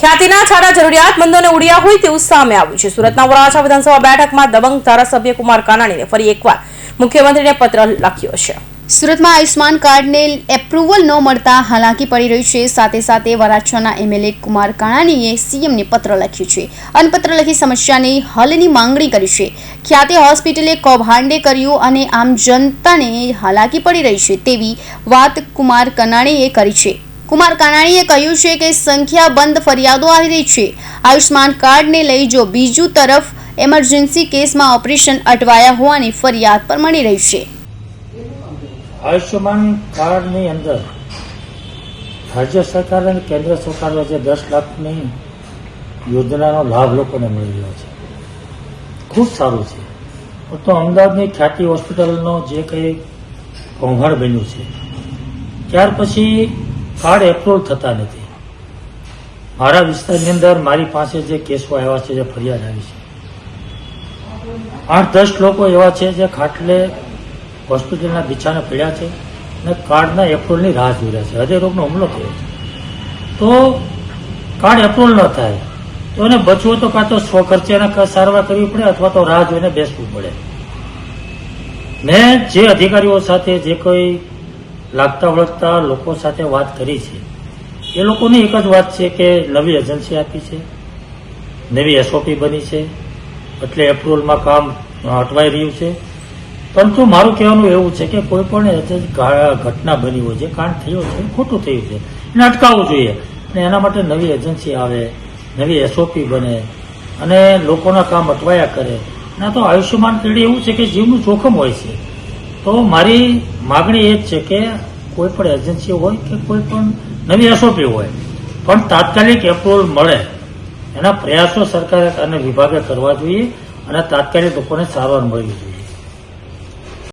ખ્યાતિના છાડા જરૂરિયાતમંદોને ઉડ્યા હોય તેવું સામે આવ્યું છે. સુરતના વરાછા વિધાનસભા બેઠકમાં દબંગ ધારાસભ્ય કુમાર કાનાણીને ફરી એકવાર મુખ્યમંત્રીને પત્ર લખ્યો છે. સુરતમાં આયુષ્માન કાર્ડને એપ્રુવલ ન મળતા હાલાકી પડી રહી છે. સાથે સાથે વરાછાના એમએલએ કુમાર કાણાણીએ સીએમને પત્ર લખ્યું છે. અને પત્ર લખી સમસ્યાની હલની માંગણી કરી છે. ખ્યાતિ હોસ્પિટલે કૌભાંડે કર્યું અને આમ જનતાને હાલાકી પડી રહી છે તેવી વાત કુમાર કનાણીએ કરી છે. કુમાર કાનાણીએ કહ્યું છે કે સંખ્યાબંધ ફરિયાદો આવી રહી છે. આયુષ્માન કાર્ડને લઈ જો બીજું તરફ એમરજન્સી કેસમાં ઓપરેશન અટવાયા હોવાની ફરિયાદ પણ મળી રહી છે. આયુષ્યમાન કાર્ડની અંદર રાજ્ય સરકાર અને કેન્દ્ર સરકાર વચ્ચે દસ લાખની યોજનાનો લાભ લોકોને મળી રહ્યો છે. ખૂબ સારું છે. તો અમદાવાદની ખ્યાતિ હોસ્પિટલનો જે કંઈ કૌભાંડ બન્યું છે, ત્યાર પછી કાર્ડ એપ્રુવ થતા નથી. મારા વિસ્તારની અંદર મારી પાસે જે કેસો આવ્યા છે, જે ફરિયાદ આવી છે. આઠ દસ લોકો એવા છે જે ખાટલે હોસ્પિટલના બિછાને પડ્યા છે અને કાર્ડના એપ્રુવલની રાહ જોઈ રહ્યા છે. હૃદયરોગનો હુમલો થયો છે. તો કાર્ડ એપ્રુવલ ન થાય, તો એને બચવું તો કાં તો સ્વ ખર્ચે એને ક- સારવાર કરવી પડે અથવા તો રાહ જોઈને બેસવું પડે. મેં જે અધિકારીઓ સાથે જે કોઈ લાગતા વળગતા લોકો સાથે વાત કરી છે. એ લોકોની એક જ વાત છે કે નવી એજન્સી આપી છે, નવી એસઓપી બની છે, એટલે એપ્રુવલમાં કામ અટવાઈ રહ્યું છે. પરંતુ મારું કહેવાનું એવું છે કે કોઈ પણ ઘટના બની હોય, જે કાંડ થયો છે, ખોટું થયું છે, એને અટકાવવું જોઈએ. અને એના માટે નવી એજન્સી આવે, નવી એસઓપી બને, અને લોકોના કામ અટવાયા કરે. ના તો આયુષ્યમાન પેઢી એવું છે કે જીવનું જોખમ હોય છે. તો મારી માગણી એ જ છે કે કોઈ પણ એજન્સી હોય કે કોઈ પણ નવી એસઓપી હોય, પણ તાત્કાલિક એપ્રુવલ મળે, એના પ્રયાસો સરકારે અને વિભાગે કરવા જોઈએ અને તાત્કાલિક લોકોને સારવાર મળવી જોઈએ